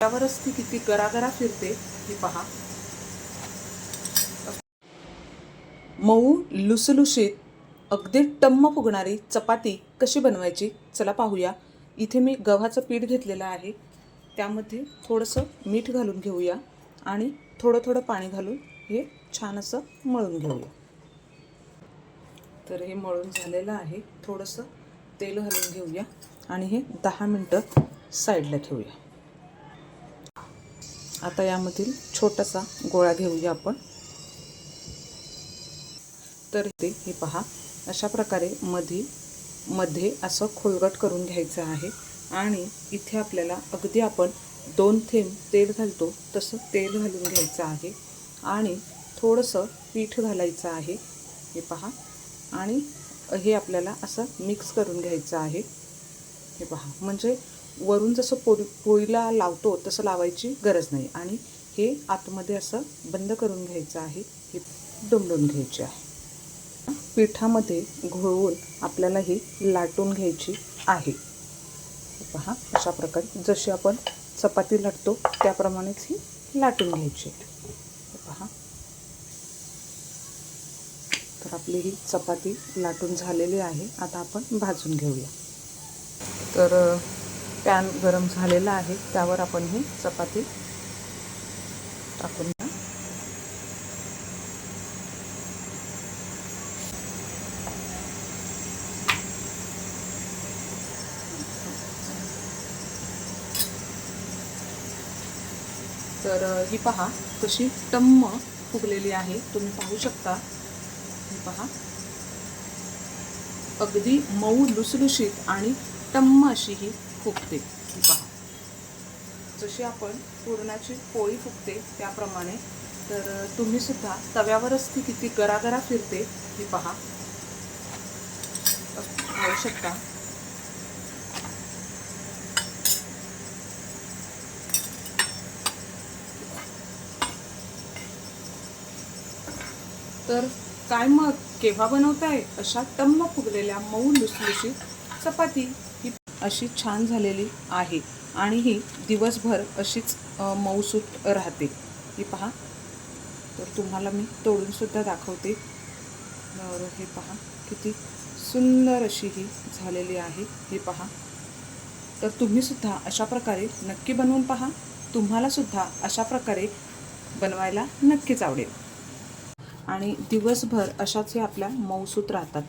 त्यावरच ती किती गरागरा फिरते ही पहा. मऊ लुसलुशीत अगदी टम्म फुगणारी चपाती कशी बनवायची? चला पाहूया. इथे मी गव्हाचं पीठ घेतलेलं आहे. त्यामध्ये थोडंसं मीठ घालून घेऊया आणि थोडं थोडं पाणी घालून हे छान असं मळून घेऊया. तर हे मळून झालेलं आहे. थोडंसं तेल घालून घेऊया आणि हे दहा मिनटं साईडला ठेवूया. आता यामधील छोटासा गोळा घेऊया आपण. तर ते हे पहा अशा प्रकारे मधी मध्ये असं खोलगट करून घ्यायचं आहे. आणि इथे आपल्याला अगदी आपण दोन थेंब तेल घालतो तसं तेल घालून घ्यायचं आहे. आणि थोडंसं पीठ घालायचं आहे. हे पहा. आणि हे आपल्याला असं मिक्स करून घ्यायचं आहे. हे पहा. म्हणजे वरून जसं पोळी पोळीला लावतो तसं लावायची गरज नाही. आणि हे आतमध्ये असं बंद करून घ्यायचं आहे. हे डोंबून घ्यायचे आहे. पिठामध्ये घोळवून आपल्याला ही लाटून घ्यायची आहे. पहा अशा प्रकारे जशी आपण चपाती लाटतो त्याप्रमाणेच ही लाटून घ्यायची पहा. तर आपली ही चपाती लाटून झालेली आहे. आता आपण भाजून घेऊया. तर पॅन गरम झालेला आहे त्यावर आपण ही चपाती टाकून घ्या तर ही पहा कशी टम्म फुगलेली आहे. तुम्ही पाहू शकता. ही पहा. अगदी मऊ लुसलुशीत आणि टम्म अशी ही फुगते. ही पहा. जशी आपण पुरणाची पोळी फुगते त्याप्रमाणे तर तुम्ही सुद्धा तव्यावरच ती किती गरागरा फिरते ही पहा. पाहू शकता. तर काय मग? केव्हा बनवताय? अशा टम्म फुगलेल्या मऊ लुसलुशीत चपाती. अशी छान झालेली आहे. आणि ही दिवसभर अशीच मऊसूत राहते. ही पहा. तर तुम्हाला मी तोडूनसुद्धा दाखवते. तर हे पहा. किती सुंदर अशी ही झालेली आहे. ही पहा. तर तुम्हीसुद्धा अशा प्रकारे नक्की बनवून पहा. तुम्हालासुद्धा अशा प्रकारे बनवायला नक्कीच आवडेल. आणि दिवसभर अशाच हे आपल्या मऊसूत राहतात.